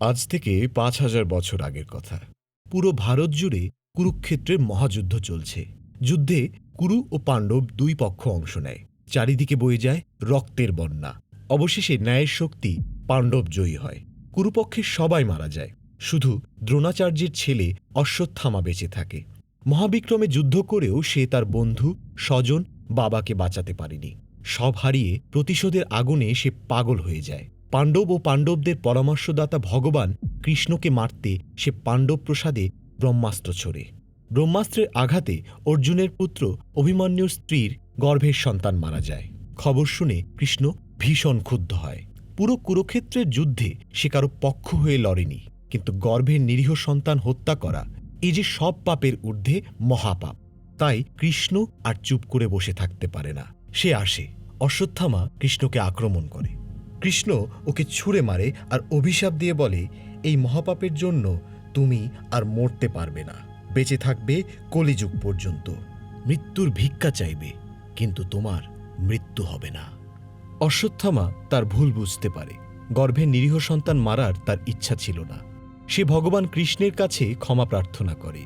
আজ থেকে পাঁচ হাজার বছর আগের কথা। পুরো ভারত জুড়ে কুরুক্ষেত্রের মহাযুদ্ধ চলছে। যুদ্ধে কুরু ও পাণ্ডব দুই পক্ষ অংশ নেয়। চারিদিকে বয়ে যায় রক্তের বন্যা। অবশেষে ন্যায়ের শক্তি পাণ্ডব জয়ী হয়। কুরুপক্ষের সবাই মারা যায়। শুধু দ্রোণাচার্যের ছেলে অশ্বত্থামা বেঁচে থাকে। মহাবিক্রমে যুদ্ধ করেও সে তার বন্ধু, স্বজন, বাবাকে বাঁচাতে পারেনি। সব হারিয়ে প্রতিশোধের আগুনে সে পাগল হয়ে যায়। পাণ্ডব ও পাণ্ডবদের পরামর্শদাতা ভগবান কৃষ্ণকে মারতে সে পাণ্ডব প্রসাদে ব্রহ্মাস্ত্র ছোড়ে। ব্রহ্মাস্ত্রের আঘাতে অর্জুনের পুত্র অভিমন্যুর স্ত্রীর গর্ভের সন্তান মারা যায়। খবর শুনে কৃষ্ণ ভীষণ ক্ষুব্ধ হয়। পুরো কুরুক্ষেত্রের যুদ্ধে সে কারও পক্ষ হয়ে লড়েনি, কিন্তু গর্ভের নিরীহ সন্তান হত্যা করা এই যে সব পাপের ঊর্ধ্বে মহাপাপ, তাই কৃষ্ণ আর চুপ করে বসে থাকতে পারে না। সে আসে, অশ্বত্থামা কৃষ্ণকে আক্রমণ করে। কৃষ্ণ ওকে ছুঁড়ে মারে আর অভিশাপ দিয়ে বলে, এই মহাপাপের জন্য তুমি আর মরতে পারবে না। বেঁচে থাকবে কলিযুগ পর্যন্ত। মৃত্যুর ভিক্ষা চাইবে, কিন্তু তোমার মৃত্যু হবে না অশ্বত্থামা তার ভুল বুঝতে পারে। গর্ভে নিরীহ সন্তান মারার তার ইচ্ছা ছিল না। সে ভগবান কৃষ্ণের কাছে ক্ষমা প্রার্থনা করে।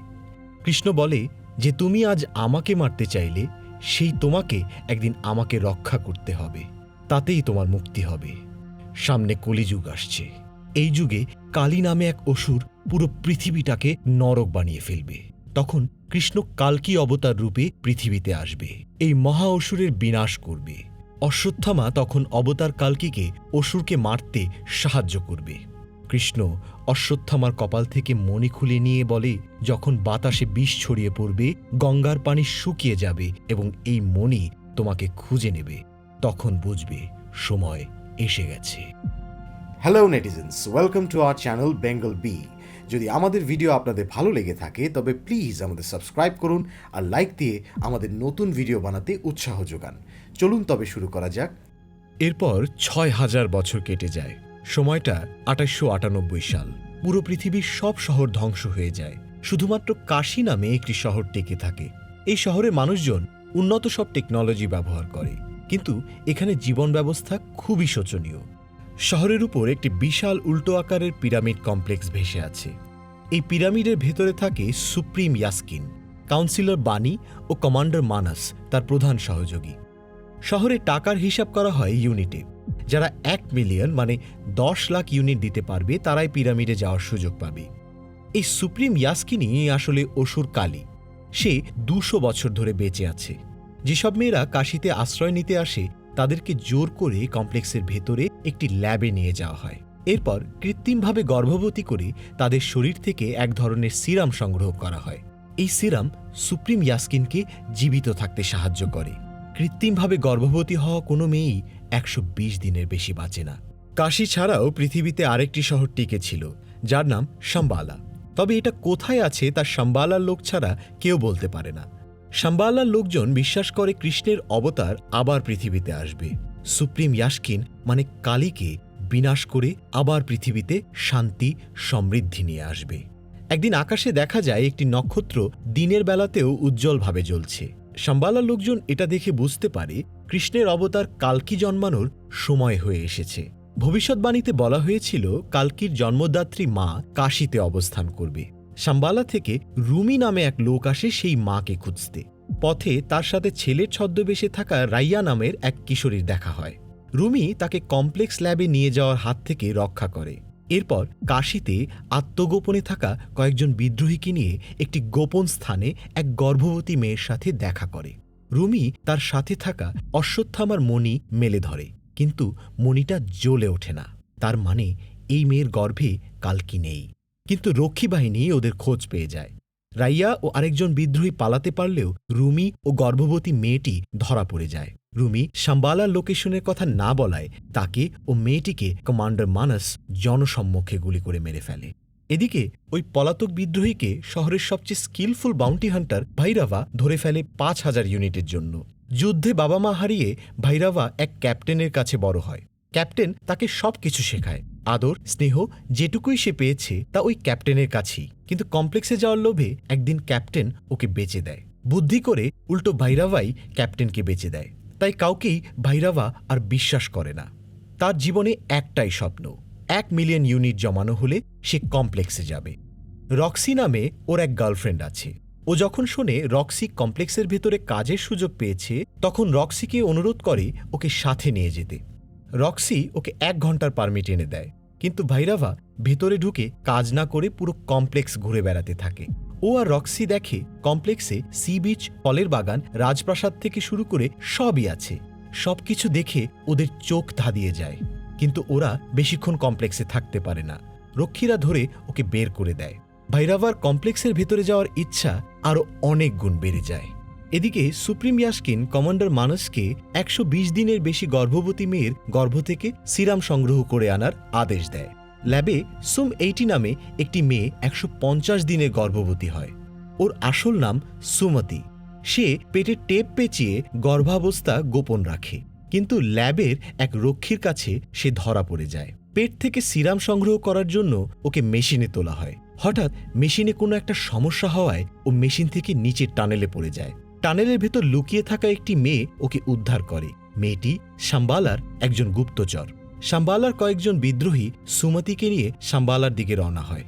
কৃষ্ণ বলে, যে তুমি আজ আমাকে মারতে চাইলে, সেই তোমাকে একদিন আমাকে রক্ষা করতে হবে। তাতেই তোমার মুক্তি হবে। সামনে কলিযুগ আসছে। এই যুগে কালী নামে এক অসুর পুরো পৃথিবীটাকে নরক বানিয়ে ফেলবে। তখন কৃষ্ণ কালকি অবতার রূপে পৃথিবীতে আসবে। এই মহা অসুরের বিনাশ করবে। অশ্বত্থামা তখন অবতার কালকিকে অসুরকে মারতে সাহায্য করবে। কৃষ্ণ অশ্বত্থামার কপাল থেকে মণি খুলে নিয়ে বলে, যখন বাতাসে বিষ ছড়িয়ে পড়বে, গঙ্গার পানি শুকিয়ে যাবে এবং এই মণি তোমাকে খুঁজে নেবে। তখন বুঝবে সময় এসে গেছে। Hello netizens welcome to our channel Bengal B যদি আমাদের ভিডিও আপনাদের ভালো লেগে থাকে তবে প্লিজ আমাদের সাবস্ক্রাইব করুন আর লাইক দিয়ে আমাদের নতুন ভিডিও বানাতে উৎসাহ যোগান। চলুন তবে শুরু করা যাক। এরপর ছয় হাজার বছর কেটে যায়। সময়টা আঠাশশো আটানব্বই সাল। পুরো পৃথিবীর সব শহর ধ্বংস হয়ে যায়। শুধুমাত্র কাশী নামে একটি শহর টিকে থাকে। এই শহরে মানুষজন উন্নত সব টেকনোলজি ব্যবহার করে। কিন্তু এখানে জীবন ব্যবস্থা খুবই শোচনীয়। শহরের উপর একটি বিশাল উল্টো আকারের পিরামিড কমপ্লেক্স ভেসে আছে। এই পিরামিডের ভেতরে থাকে সুপ্রিম ইয়াস্কিন, কাউন্সিলর বাণী ও কমান্ডার মানাস, তার প্রধান সহযোগী। শহরে টাকার হিসাব করা হয় ইউনিটে। যারা এক মিলিয়ন মানে দশ লাখ ইউনিট দিতে পারবে, তারাই পিরামিডে যাওয়ার সুযোগ পাবে। এই সুপ্রিম ইয়াস্কিনি আসলে অসুর কালী। সে দুশো বছর ধরে বেঁচে আছে। যেসব মেয়েরা কাশিতে আশ্রয় নিতে আসে, তাদেরকে জোর করে কমপ্লেক্সের ভেতরে একটি ল্যাবে নিয়ে যাওয়া হয়। এরপর কৃত্রিমভাবে গর্ভবতী করে তাদের শরীর থেকে এক ধরনের সিরাম সংগ্রহ করা হয়। এই সিরাম সুপ্রিম ইয়াস্কিনকে জীবিত থাকতে সাহায্য করে। কৃত্রিমভাবে গর্ভবতী হওয়া কোনো মেয়েই একশো বিশ দিনের বেশি বাঁচে না। কাশি ছাড়াও পৃথিবীতে আরেকটি শহর টিকে ছিল, যার নাম শাম্বালা। তবে এটা কোথায় আছে তা শাম্বালার লোক ছাড়া কেউ বলতে পারে না। শাম্বালার লোকজন বিশ্বাস করে কৃষ্ণের অবতার আবার পৃথিবীতে আসবে। সুপ্রিম ইয়াস্কিন মানে কালীকে, বিনাশ করে আবার পৃথিবীতে শান্তি, সমৃদ্ধি নিয়ে আসবে। একদিন আকাশে দেখা যায় একটি নক্ষত্র দিনের বেলাতেও উজ্জ্বলভাবে জ্বলছে। শাম্বালার লোকজন এটা দেখে বুঝতে পারে কৃষ্ণের অবতার কালকি জন্মানোর সময় হয়ে এসেছে। ভবিষ্যৎবাণীতে বলা হয়েছিল, কালকির জন্মদাত্রী মা কাশীতে অবস্থান করবে। শাম্বালা থেকে রুমি নামে এক লোক আসে সেই মাকে খুঁজতে। পথে তার সাথে ছেলের ছদ্মবেশে থাকা রাইয়া নামের এক কিশোরীর দেখা হয়। রুমি তাকে কমপ্লেক্স ল্যাবে নিয়ে যাওয়ার হাত থেকে রক্ষা করে। এরপর কাশীতে আত্মগোপনে থাকা কয়েকজন বিদ্রোহীকে নিয়ে একটি গোপন স্থানে এক গর্ভবতী মেয়ের সাথে দেখা করে। রুমি তার সাথে থাকা অশ্বত্থামার মণি মেলে ধরে, কিন্তু মণিটা জ্বলে ওঠে না। তার মানে এই মেয়ের গর্ভে কালকি নেই। কিন্তু রক্ষী বাহিনী ওদের খোঁজ পেয়ে যায়। রাইয়া ও আরেকজন বিদ্রোহী পালাতে পারলেও রুমি ও গর্ভবতী মেয়েটি ধরা পড়ে যায়। রুমি শাম্বালার লোকেশনের কথা না বলায় তাকে ও মেয়েটিকে কমান্ডার মানস জনসম্মুখে গুলি করে মেরে ফেলে। এদিকে ওই পলাতক বিদ্রোহীকে শহরের সবচেয়ে স্কিলফুল বাউন্টি হান্টার ভাইরাভা ধরে ফেলে পাঁচ হাজার ইউনিটের জন্য। যুদ্ধে বাবা মা হারিয়ে ভাইরাভা এক ক্যাপ্টেনের কাছে বড় হয়। ক্যাপ্টেন তাকে সব কিছু শেখায়। আদর, স্নেহ, যেটুকুই সে পেয়েছে, তা ওই ক্যাপ্টেনের কাছেই। কিন্তু কমপ্লেক্সে যাওয়ার লোভে একদিন ক্যাপ্টেন ওকে বেঁচে দেয়। বুদ্ধি করে উল্টো ভাইরাভাই ক্যাপ্টেনকে বেঁচে দেয়। তাই কাউকেই ভাইরাভা আর বিশ্বাস করে না। তার জীবনে একটাই স্বপ্ন, এক মিলিয়ন ইউনিট জমানো হলে সে কমপ্লেক্সে যাবে। রক্সি নামে ওর এক গার্লফ্রেন্ড আছে। ও যখন শোনে রক্সি কমপ্লেক্সের ভেতরে কাজের সুযোগ পেয়েছে, তখন রক্সিকে অনুরোধ করে ওকে সাথে নিয়ে যেতে। রক্সি ওকে এক ঘণ্টার পারমিট এনে দেয়। কিন্তু ভাইরাভা ভেতরে ঢুকে কাজ না করে পুরো কমপ্লেক্স ঘুরে বেড়াতে থাকে। ও আর রক্সি দেখে কমপ্লেক্সে সি বিচ ফলের বাগান, রাজপ্রাসাদ থেকে শুরু করে সবই আছে। সবকিছু দেখে ওদের চোখ ধাঁধিয়ে যায়। কিন্তু ওরা বেশিক্ষণ কমপ্লেক্সে থাকতে পারে না। রক্ষীরা ধরে ওকে বের করে দেয়। ভাইরাভার কমপ্লেক্সের ভেতরে যাওয়ার ইচ্ছা আরও অনেক গুণ বেড়ে যায়। এদিকে সুপ্রিম ইয়াস্কিন কমান্ডার মানসকে একশো বিশ দিনের বেশি গর্ভবতী মেয়ের গর্ভ থেকে সিরাম সংগ্রহ করে আনার আদেশ দেয়। ল্যাবে সুম এইটি নামে একটি মেয়ে একশো দিনে গর্ভবতী হয়। ওর আসল নাম সুমতি। সে পেটে টেপ পেঁচিয়ে গর্ভাবস্থা গোপন রাখে, কিন্তু ল্যাবের এক রক্ষীর কাছে সে ধরা পড়ে যায়। পেট থেকে সিরাম সংগ্রহ করার জন্য ওকে মেশিনে তোলা হয়। হঠাৎ মেশিনে কোনো একটা সমস্যা হওয়ায় ও মেশিন থেকে নিচের টানেলে পড়ে যায়। টানেলের ভেতর লুকিয়ে থাকা একটি মেয়ে ওকে উদ্ধার করে। মেয়েটি সাম্বালার একজন গুপ্তচর। সাম্বালার কয়েকজন বিদ্রোহী সুমতিকে নিয়ে সাম্বালার দিকে রওনা হয়।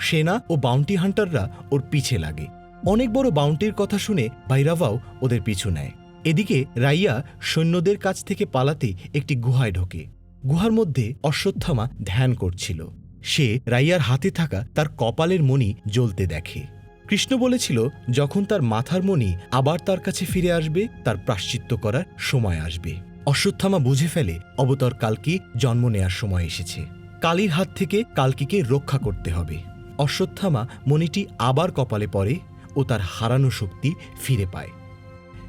সেনা ও বাউন্টি হান্টাররা ওর পিছে লাগে। অনেক বড় বাউন্টির কথা শুনে ভাইরাভাও ওদের পিছু নেয়। এদিকে রাইয়া সৈন্যদের কাছ থেকে পালাতে একটি গুহায় ঢোকে। গুহার মধ্যে অশ্বত্থামা ধ্যান করছিল। সে রাইয়ার হাতে থাকা তার কপালের মণি জ্বলতে দেখে। কৃষ্ণ বলেছিল, যখন তার মাথার মণি আবার তার কাছে ফিরে আসবে, তার প্রাশ্চিত্য করার সময় আসবে। অশ্বত্থামা বুঝে ফেলে অবতর কালকি জন্ম নেয়ার সময় এসেছে। কালীর হাত থেকে কালকিকে রক্ষা করতে হবে। অশ্বত্থামা মণিটি আবার কপালে পড়ে ও তার হারানো শক্তি ফিরে পায়।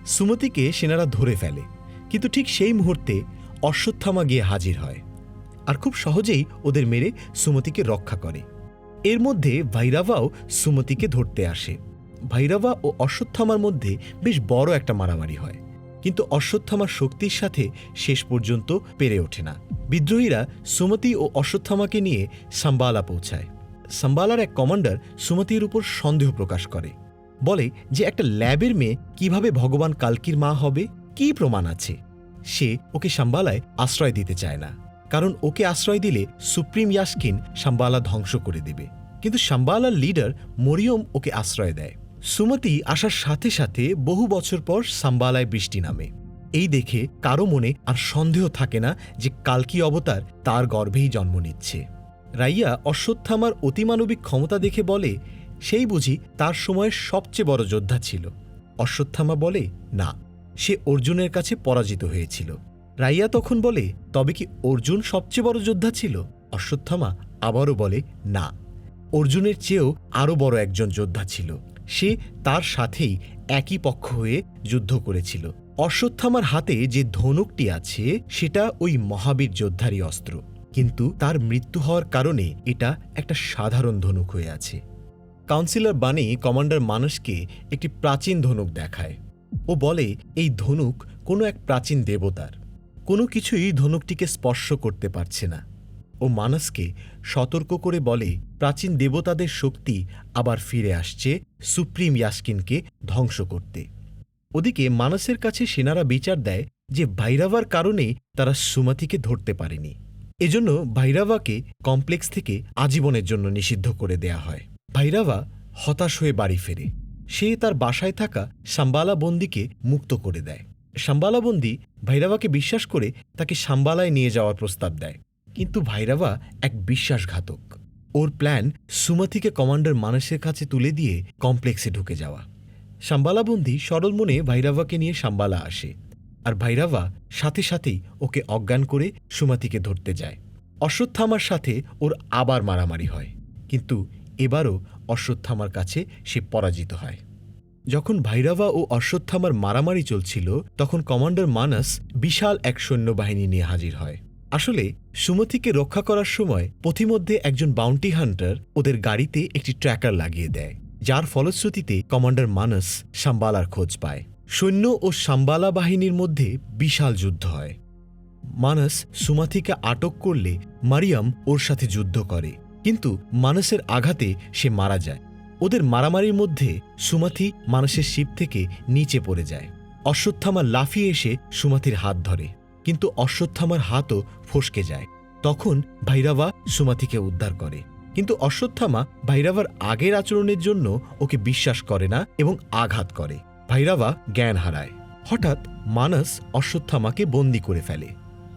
সুমতিকে সেনারা ধরে ফেলে, কিন্তু ঠিক সেই মুহূর্তে অশ্বত্থামা গিয়ে হাজির হয়। আর খুব সহজেই ওদের মেরে সুমতিকে রক্ষা করে। এর মধ্যে ভাইরাভাও সুমতিকে ধরতে আসে। ভাইরাভা ও অশ্বত্থামার মধ্যে বেশ বড় একটা মারামারি হয়। কিন্তু অশ্বত্থামার শক্তির সাথে শেষ পর্যন্ত পেরে ওঠে না। বিদ্রোহীরা সুমতি ও অশ্বত্থামাকে নিয়ে সাম্বালা পৌঁছায়। সাম্বালার এক কমান্ডার সুমতির উপর সন্দেহ প্রকাশ করে। বলে যে একটা ল্যাবের মেয়ে কীভাবে ভগবান কালকির মা হবে, কি প্রমাণ আছে? সে ওকে সাম্বালায় আশ্রয় দিতে চায় না। কারণ ওকে আশ্রয় দিলে সুপ্রিম ইয়াস্কিন সাম্বালা ধ্বংস করে দেবে। কিন্তু সাম্বালার লিডার মরিয়ম ওকে আশ্রয় দেয়। সুমতি আসার সাথে সাথে বহু বছর পর সাম্বালায় বৃষ্টি নামে। এই দেখে কারও মনে আর সন্দেহ থাকে না যে কালকি অবতার তার গর্ভেই জন্ম নিচ্ছে। রাইয়া অশ্বত্থামার অতিমানবিক ক্ষমতা দেখে বলে, সেই বুঝি তার সময়ের সবচেয়ে বড় যোদ্ধা ছিল। অশ্বত্থামা বলে, না, সে অর্জুনের কাছে পরাজিত হয়েছিল। রাইয়া তখন বলে, তবে কি অর্জুন সবচেয়ে বড় যোদ্ধা ছিল? অশ্বত্থামা আবারও বলে, না। অর্জুনের চেয়েও আরও বড় একজন যোদ্ধা ছিল। সে তার সাথেই একই পক্ষ হয়ে যুদ্ধ করেছিল। অশ্বত্থামার হাতে যে ধনুকটি আছে, সেটা ওই মহাবীর যোদ্ধারই অস্ত্র। কিন্তু তার মৃত্যু হওয়ার কারণে এটা একটা সাধারণ ধনুক হয়ে আছে। কাউন্সিলর বাণী কমান্ডার মানুষকে একটি প্রাচীন ধনুক দেখায়। ও বলে, এই ধনুক কোনো এক প্রাচীন দেবতার। কোনো কিছুই ধনুকটিকে স্পর্শ করতে পারছে না ও মানসকে সতর্ক করে বলে, প্রাচীন দেবতাদের শক্তি আবার ফিরে আসছে সুপ্রিম ইয়াস্কিনকে ধ্বংস করতে। ওদিকে মানসের কাছে সেনারা বিচার দেয় যে ভাইরাভার কারণেই তারা সুমতিকে ধরতে পারেনি। এজন্য ভাইরাভাকে কমপ্লেক্স থেকে আজীবনের জন্য নিষিদ্ধ করে দেয়া হয়। ভাইরাভা হতাশ হয়ে বাড়ি ফেরে। সে তার বাসায় থাকা সাম্বালা বন্দিকে মুক্ত করে দেয়। সাম্বালা বন্দি ভাইরাভাকে বিশ্বাস করে তাকে সাম্বালায় নিয়ে যাওয়ার প্রস্তাব দেয়। কিন্তু ভাইরাভা এক বিশ্বাসঘাতক। ওর প্ল্যান সুমতিকে কমান্ডার মানসের কাছে তুলে দিয়ে কমপ্লেক্সে ঢুকে যাওয়া। সাম্বালাবন্দি সরল মনে ভাইরাভাকে নিয়ে সাম্বালা আসে আর ভাইরাভা সাথে সাথেই ওকে অজ্ঞান করে সুমতিকে ধরতে যায়। অশ্বত্থামার সাথে ওর আবার মারামারি হয়। কিন্তু এবারও অশ্বত্থামার কাছে সে পরাজিত হয়। যখন ভাইরাভা ও অশ্বত্থামার মারামারি চলছিল, তখন কমান্ডার মানাস বিশাল এক সৈন্যবাহিনী নিয়ে হাজির হয়। আসলে, সুমতিকে রক্ষা করার সময় পথিমধ্যে একজন বাউন্টি হান্টার ওদের গাড়িতে একটি ট্র্যাকার লাগিয়ে দেয়, যার ফলশ্রুতিতে কমান্ডার মানস সাম্বালার খোঁজ পায়। সৈন্য ও সাম্বালা বাহিনীর মধ্যে বিশাল যুদ্ধ হয়। মানস সুমাথিকে আটক করলে মারিয়াম ওর সাথে যুদ্ধ করে, কিন্তু মানসের আঘাতে সে মারা যায়। ওদের মারামারির মধ্যে সুমাথি মানসের শিব থেকে নিচে পড়ে যায়। অশ্বত্থামা লাফিয়ে এসে সুমাথির হাত ধরে, কিন্তু অশ্বত্থামার হাতও ফসকে যায়। তখন ভাইরাবা সুমাথিকে উদ্ধার করে। কিন্তু অশ্বত্থামা ভাইরাবার আগের আচরণের জন্য ওকে বিশ্বাস করে না এবং আঘাত করে। ভাইরাবা জ্ঞান হারায়। হঠাৎ মানস অশ্বত্থামাকে বন্দি করে ফেলে।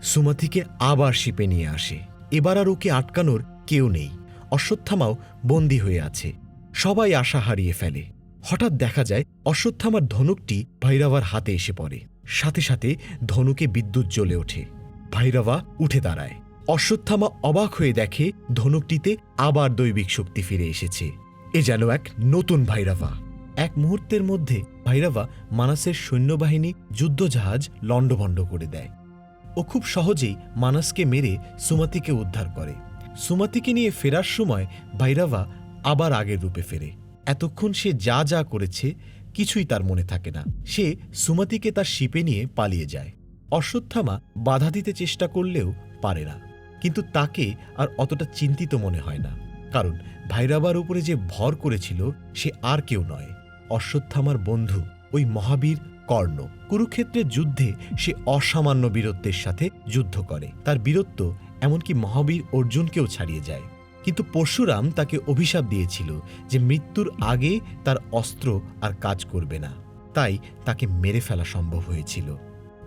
সুমাথিকে আবার শিপে নিয়ে আসে। এবার আর ওকে আটকানোর কেউ নেই। অশ্বত্থামাও বন্দী হয়ে আছে। সবাই আশা হারিয়ে ফেলে। হঠাৎ দেখা যায়, অশ্বত্থামার ধনুকটি ভৈরবার হাতে এসে পড়ে। সাথে সাথে ধনুকে বিদ্যুৎ জ্বলে ওঠে। ভৈরবা উঠে দাঁড়ায়। অশ্বত্থামা অবাক হয়ে দেখে ধনুকটিতে আবার দৈবিক শক্তি ফিরে এসেছে। এ যেন এক নতুন ভাইরাভা এক মুহূর্তের মধ্যে ভাইরাভা মানাসের সৈন্যবাহিনী যুদ্ধজাহাজ লণ্ডভণ্ড করে দেয়। ও খুব সহজেই মানাসকে মেরে সুমাতিকে উদ্ধার করে। সুমাতিকে নিয়ে ফেরার সময় ভাইরাভা আবার আগের রূপে ফেরে। এতক্ষণ সে যা যা করেছে, কিছুই তার মনে থাকে না। সে সুমতিকে তার শিপে নিয়ে পালিয়ে যায়। অশ্বত্থামা বাধা দিতে চেষ্টা করলেও পারে না। কিন্তু তাকে আর অতটা চিন্তিত মনে হয় না। কারণ ভাইরাবার উপরে যে ভর করেছিল, সে আর কেউ নয়। অশ্বত্থামার বন্ধু ওই মহাবীর কর্ণ। কুরুক্ষেত্রের যুদ্ধে সে অসামান্য বীরত্বের সাথে যুদ্ধ করে। তার বীরত্ব এমনকি মহাবীর অর্জুনকেও ছাড়িয়ে যায়। কিন্তু পরশুরাম তাকে অভিশাপ দিয়েছিল যে মৃত্যুর আগে তার অস্ত্র আর কাজ করবে না। তাই তাকে মেরে ফেলা সম্ভব হয়েছিল।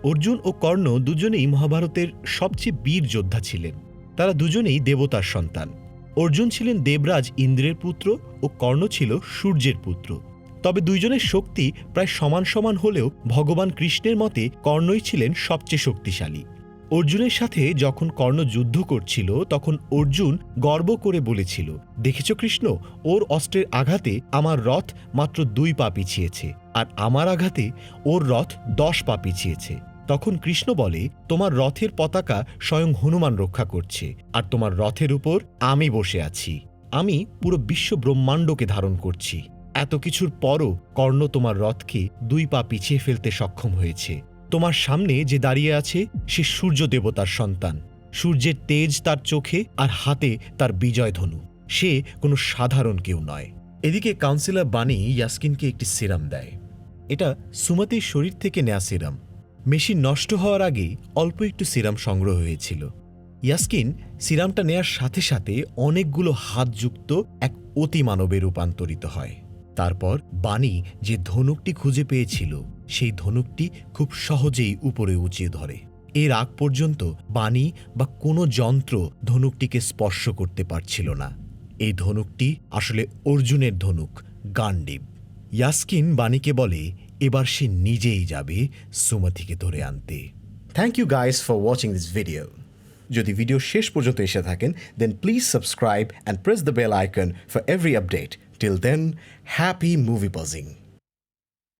অর্জুন ও কর্ণ দুজনেই মহাভারতের সবচেয়ে বীর যোদ্ধা ছিলেন। তারা দুজনেই দেবতার সন্তান। অর্জুন ছিলেন দেবরাজ ইন্দ্রের পুত্র ও কর্ণ ছিল সূর্যের পুত্র। তবে দুইজনের শক্তি প্রায় সমান সমান হলেও ভগবান কৃষ্ণের মতে কর্ণই ছিলেন সবচেয়ে শক্তিশালী। অর্জুনের সাথে যখন কর্ণ যুদ্ধ করছিল, তখন অর্জুন গর্ব করে বলেছিল, দেখেছ কৃষ্ণ, ওর অস্ত্রের আঘাতে আমার রথ মাত্র দুই পা পিছিয়েছে, আর আমার আঘাতে ওর রথ দশ পা পিছিয়েছে। তখন কৃষ্ণ বলে, তোমার রথের পতাকা স্বয়ং হনুমান রক্ষা করছে, আর তোমার রথের উপর আমি বসে আছি। আমি পুরো বিশ্ব ব্রহ্মাণ্ডকে ধারণ করছি। এত কিছুর পরও কর্ণ তোমার রথকে দুই পা পিছিয়ে ফেলতে সক্ষম হয়েছে। তোমার সামনে যে দাঁড়িয়ে আছে, সে সূর্য দেবতার সন্তান। সূর্যের তেজ তার চোখে আর হাতে তার বিজয় ধনু। সে কোনো সাধারণ কেউ নয়। এদিকে কাউন্সিলর বাণী ইয়াসকিনকে একটি সিরাম দেয়। এটা সুমতির শরীর থেকে নেয়া সিরাম। মেশিন নষ্ট হওয়ার আগেই অল্প একটু সিরাম সংগ্রহ হয়েছিল। ইয়াসকিন সিরামটা নেয়ার সাথে সাথে অনেকগুলো হাতযুক্ত এক অতিমানবে রূপান্তরিত হয়। তারপর বাণী যে ধনুকটি খুঁজে পেয়েছিল সেই ধনুকটি খুব সহজেই উপরে উঁচিয়ে ধরে। এর আগ পর্যন্ত বাণী বা কোনো যন্ত্র ধনুকটিকে স্পর্শ করতে পারছিল না। এই ধনুকটি আসলে অর্জুনের ধনুক, গান্ডিব। ইয়াসকিন বাণীকে বলে, এবার সে নিজেই যাবে সুমতিকে ধরে আনতে। Thank you guys for watching this video যদি ভিডিও শেষ পর্যন্ত এসে থাকেন then please subscribe and press the bell icon for every update till then happy movie posing